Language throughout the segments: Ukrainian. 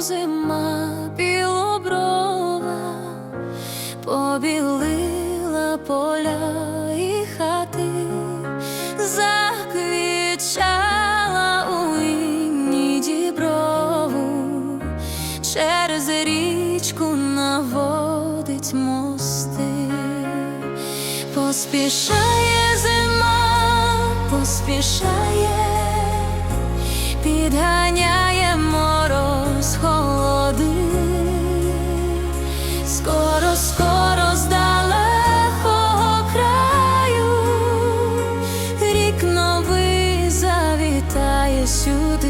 зима білоброва, побілила поля і хати, заквічала у інні діброву, через річку наводить мости, поспішає зима, поспішає. Завітає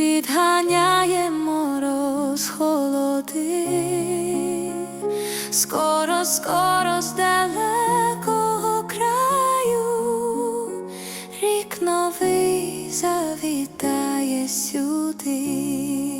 підганяє мороз. Скоро, скоро з далекого краю рік новий завітає сюди.